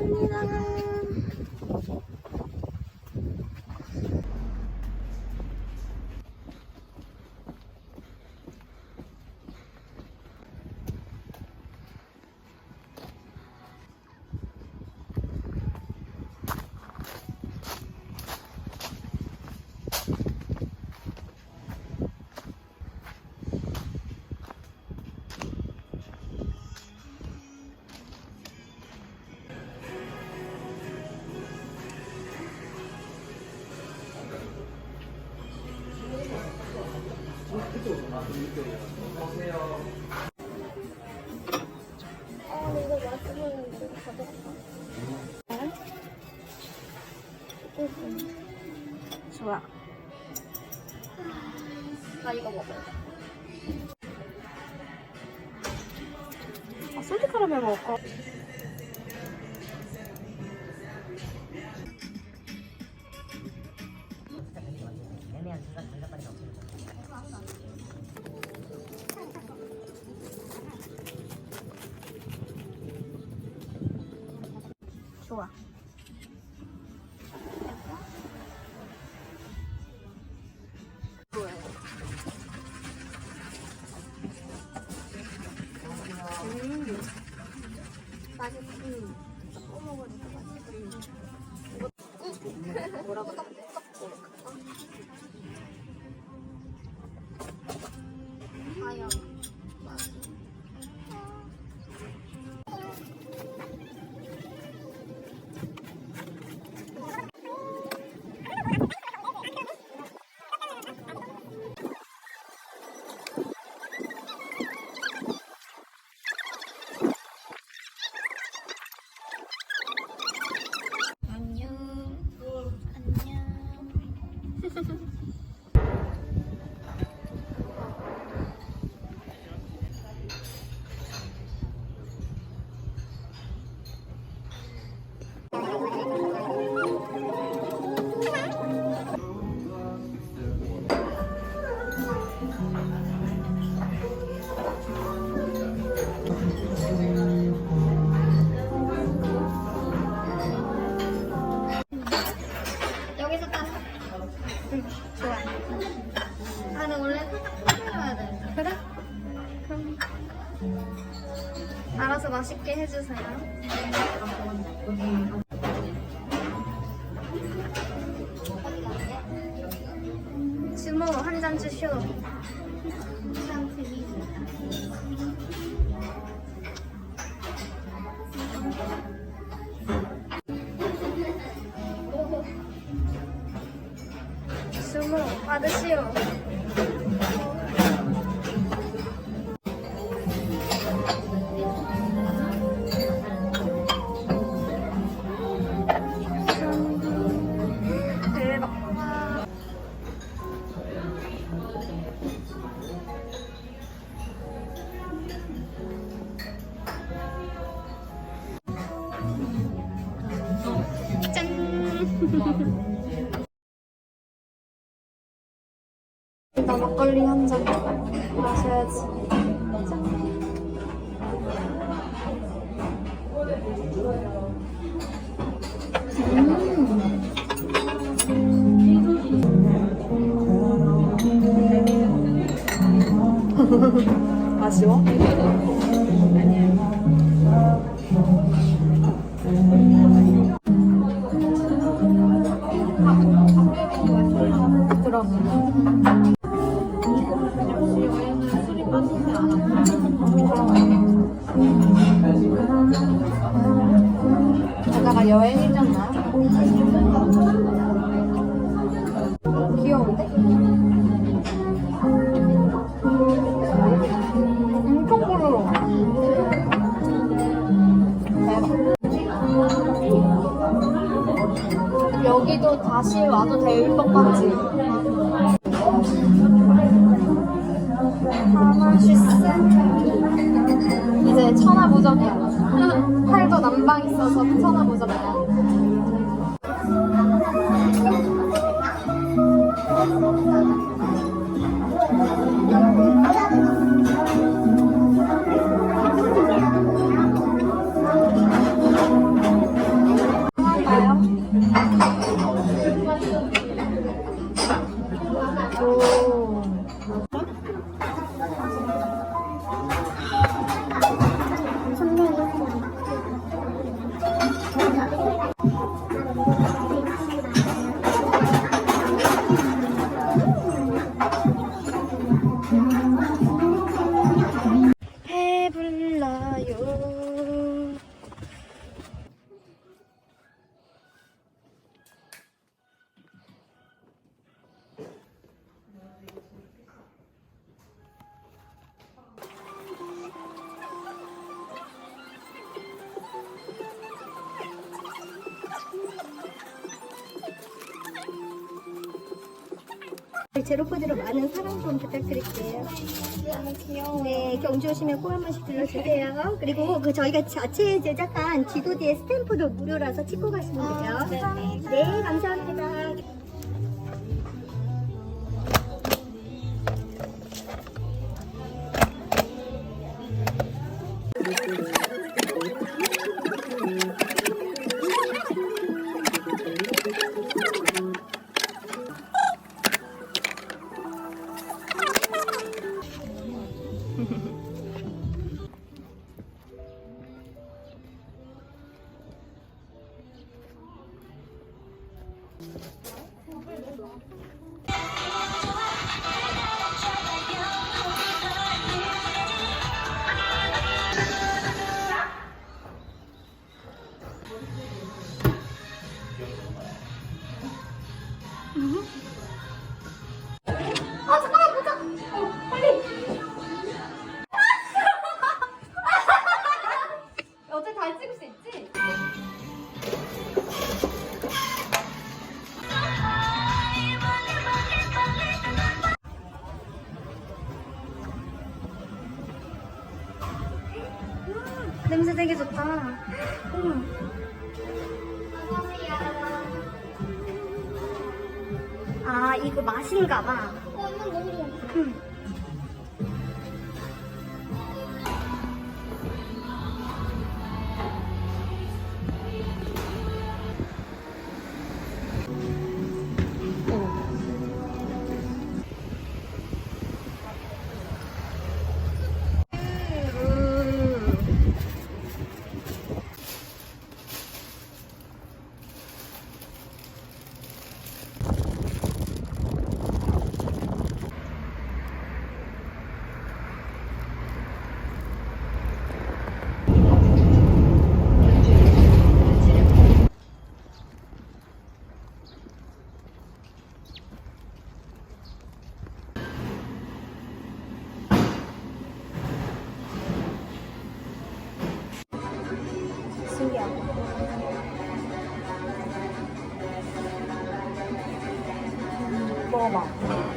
Bye. 아, 이거 가져갈까? 좋아. 나 이거 먹을래. 아, 솔트 카라멜 먹을까? 좋아. 음. 맛있음. 조금 먹으니까. 이거 뭐라고 알아서 맛있게 해주세요. 주모 한 잔 주쇼. 주모 받으시오. 나 막걸리 한 잔 마셔야지. 아쉬워? 여행이잖아. 귀여운데? 엄청 부러워. 대박. 여기도 다시 와도 될 것 같지? 이제 천하무적이야 팔도 남방 있어서 천하무적이야 이 Oh. 제로포즈로 많은 사랑 좀 부탁드릴게요. 너무 귀여워. 네, 경주 오시면 꼭 한 번씩 들러주세요. 그리고 그 저희가 자체 제작한 지도지의 스탬프도 무료라서 찍고 가시면 돼요. 네, 감사합니다. Mm-hmm. 있지? 냄새 되게 좋다. 아, 이거 맛인가 봐. 어, 이거 너무 좋아. 음. 신기하다. 먹어봐.